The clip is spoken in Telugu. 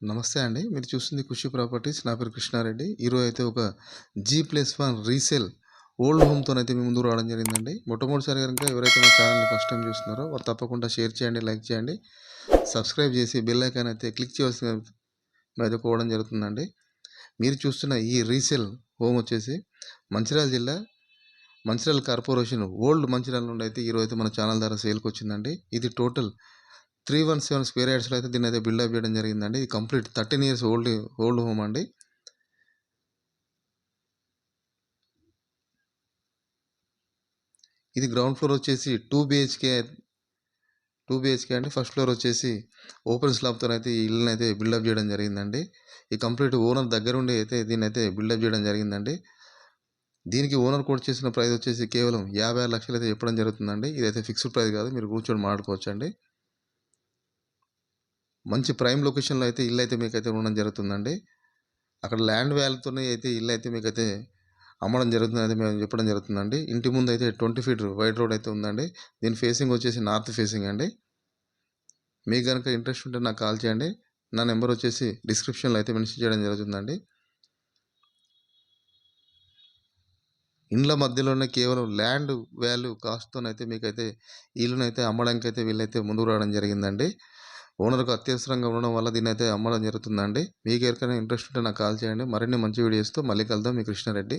నమస్తే అండి. మీరు చూస్తుంది ఖుషి ప్రాపర్టీస్. నా పేరు కృష్ణారెడ్డి. ఈరోజు అయితే ఒక G plus one resale old హోమ్‌తోనైతే మీ ముందు రావడం జరిగిందండి. మొట్టమొదటిసారి కనుక ఎవరైతే మా ఛానల్ని ఫస్ట్ టైం చూస్తున్నారో వారు తప్పకుండా షేర్ చేయండి, లైక్ చేయండి, సబ్స్క్రైబ్ చేసి బెల్ ఐకాన్ అయితే క్లిక్ చేయాల్సిన మీరైతే కోవడం జరుగుతుందండి. మీరు చూస్తున్న ఈ రీసేల్ హోమ్ వచ్చేసి మంచిర్యాల జిల్లా మంచిర్యాల కార్పొరేషన్ ఓల్డ్ మంచిర్యాల నుండి అయితే ఈరోజు అయితే మన ఛానల్ ద్వారా సేల్‌కి వచ్చిందండి. ఇది టోటల్ 317 స్క్వేర్ యార్డ్స్‌లో అయితే దీన్ని అయితే బిల్డప్ చేయడం జరిగిందండి. ఇది complete 13 years old old home అండి. ఇది గ్రౌండ్ ఫ్లోర్ వచ్చేసి 2 బీహెచ్‌కే 2 బీహెచ్‌కే అండి. ఫస్ట్ ఫ్లోర్ వచ్చేసి ఓపెన్ స్లాబ్‌తోనైతే ఈ ఇల్లునైతే బిల్డప్ చేయడం జరిగిందండి. ఈ కంప్లీట్ ఓనర్ దగ్గరుండి అయితే దీన్ని అయితే బిల్డప్ చేయడం జరిగిందండి. దీనికి ఓనర్ కోట్ చేసిన ప్రైస్ వచ్చేసి కేవలం 56 లక్షలు అయితే చెప్పడం జరుగుతుందండి. ఇదైతే ఫిక్స్డ్ ప్రైస్ కాదు. మీరు కూర్చొని మాట్లాడుకోవచ్చండి. మంచి ప్రైమ్ లొకేషన్‌లో అయితే ఇల్లు అయితే మీకైతే ఉండడం జరుగుతుందండి. అక్కడ ల్యాండ్ వాల్యూతోనే అయితే ఇల్లు అయితే మీకైతే అమ్మడం జరుగుతుందని మేము చెప్పడం జరుగుతుందండి. ఇంటి ముందు అయితే 20 ఫీట్ వైడ్ రోడ్ అయితే ఉందండి. దీని ఫేసింగ్ వచ్చేసి నార్త్ ఫేసింగ్ అండి. మీకు కనుక ఇంట్రెస్ట్ ఉంటే నాకు కాల్ చేయండి. నా నెంబర్ వచ్చేసి డిస్క్రిప్షన్‌లో అయితే మెన్షన్ చేయడం జరుగుతుందండి. ఇండ్ల మధ్యలోనే కేవలం ల్యాండ్ వాల్యూ కాస్ట్‌తోనైతే మీకైతే ఇల్లునైతే అమ్మడానికి అయితే వీళ్ళైతే ముందుకు రావడం జరిగిందండి. ఓనర్‌కు అత్యవసరంగా ఉండడం వల్ల దీన్నైతే అమ్మడం జరుగుతుందండి. మీకు ఎవరికైనా ఇంట్రెస్ట్ ఉంటే నాకు కాల్ చేయండి. మరిన్ని మంచి వీడియోస్‌తో మళ్ళీ కలుద్దాం. మీ కృష్ణారెడ్డి.